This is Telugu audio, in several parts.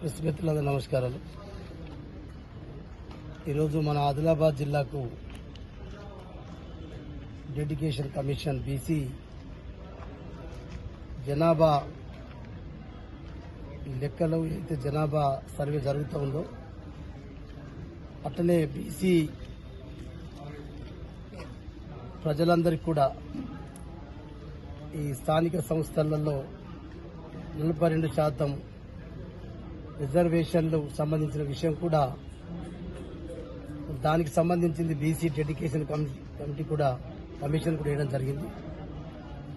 ప్రెస్ మిత్రులందరూ నమస్కారాలు. ఈరోజు మన ఆదిలాబాద్ జిల్లాకు డెడికేషన్ కమిషన్ బీసీ జనాభా లెక్కలు అయితే జనాభా సర్వే జరుగుతూ ఉందో అట్లనే బీసీ ప్రజలందరికీ కూడా ఈ స్థానిక సంస్థలలో నలభై రెండు శాతం రిజర్వేషన్లు సంబంధించిన విషయం కూడా దానికి సంబంధించింది బీసీ డెడికేషన్ కమి- కమిటీ కూడా కమిషన్ కూడా వేయడం జరిగింది.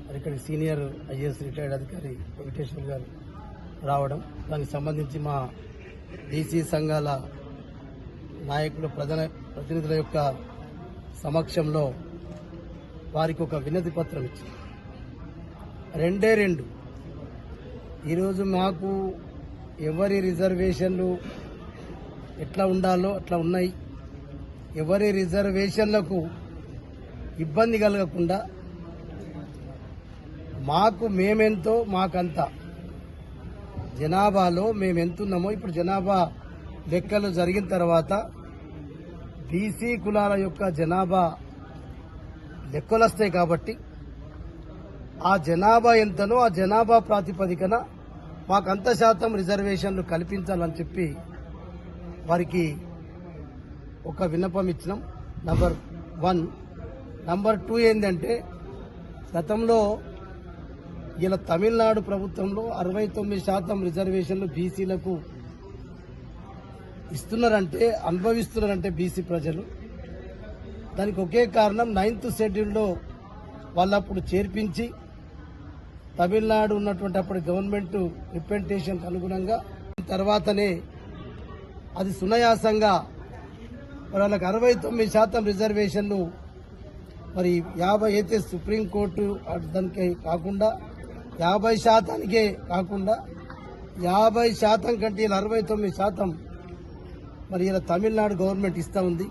మరి ఇక్కడ సీనియర్ ఐఏఎస్ రిటైర్డ్ అధికారి వెంకటేశ్వర్ గారు రావడం దానికి సంబంధించి మా బీసీ సంఘాల నాయకులు ప్రజల ప్రతినిధుల యొక్క సమక్షంలో వారికి ఒక వినతి పత్రం ఇచ్చింది రెండే రెండు. ఈరోజు మాకు ఎవరి రిజర్వేషన్లు ఎట్లా ఉండాలో అట్లా ఉన్నాయి. ఎవరి రిజర్వేషన్లకు ఇబ్బంది కలగకుండా మాకు మేమెంతో మాకంత జనాభాలో మేము ఎంతున్నామో ఇప్పుడు జనాభా లెక్కలు జరిగిన తర్వాత బీసీ కులాల యొక్క జనాభా లెక్కలు వస్తాయి కాబట్టి ఆ జనాభా ఎంతనో ఆ జనాభా ప్రాతిపదికన మాకు అంత శాతం రిజర్వేషన్లు కల్పించాలని చెప్పి వారికి ఒక విన్నపం ఇచ్చినాం. నంబర్ వన్ నంబర్ టూ ఏంటంటే గతంలో ఇలా తమిళనాడు ప్రభుత్వంలో అరవై తొమ్మిది శాతం రిజర్వేషన్లు బీసీలకు ఇస్తున్నారంటే అనుభవిస్తున్నారంటే బీసీ ప్రజలు. దానికి ఒకే కారణం నైన్త్ షెడ్యూల్లో వాళ్ళప్పుడు చేర్పించి తమిళనాడు ఉన్నటువంటి అప్పటి గవర్నమెంట్ రిప్రజెంటేషన్కి అనుగుణంగా తర్వాతనే అది సునాయాసంగా మరి వాళ్ళకి అరవై తొమ్మిది శాతం రిజర్వేషన్లు మరి యాభై అయితే సుప్రీంకోర్టు దానికి కాకుండా యాభై శాతానికే కాకుండా యాభై శాతం కంటే ఇలా అరవై తొమ్మిది శాతం మరి ఇలా తమిళనాడు గవర్నమెంట్ ఇస్తూ ఉంది.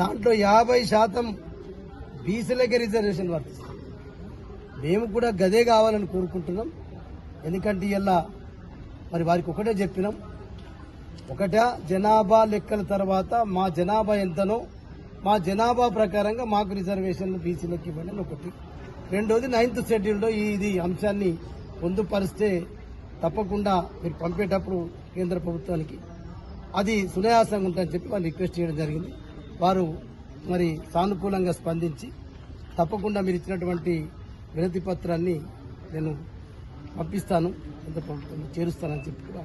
దాంట్లో యాభై శాతం బీసీలకే రిజర్వేషన్ వర్తిస్తుంది. మేము కూడా గదే కావాలని కోరుకుంటున్నాం. ఎందుకంటే ఇలా మరి వారికి ఒకటే చెప్పినాం. ఒకట జనాభా లెక్కల తర్వాత మా జనాభా ఎంతనో మా జనాభా ప్రకారంగా మాకు రిజర్వేషన్లు బీసీలకు ఇవ్వండి ఒకటి. రెండోది నైన్త్ షెడ్యూల్లో ఈ ఇది అంశాన్ని పొందుపరిస్తే తప్పకుండా మీరు పంపేటప్పుడు కేంద్ర ప్రభుత్వానికి అది సునాయాసంగా ఉంటుందని చెప్పి వాళ్ళు రిక్వెస్ట్ చేయడం జరిగింది. వారు మరి సానుకూలంగా స్పందించి తప్పకుండా మీరు ఇచ్చినటువంటి వినతి పత్రాన్ని నేను పంపిస్తాను ఎంత చేరుస్తానని చెప్పి కూడా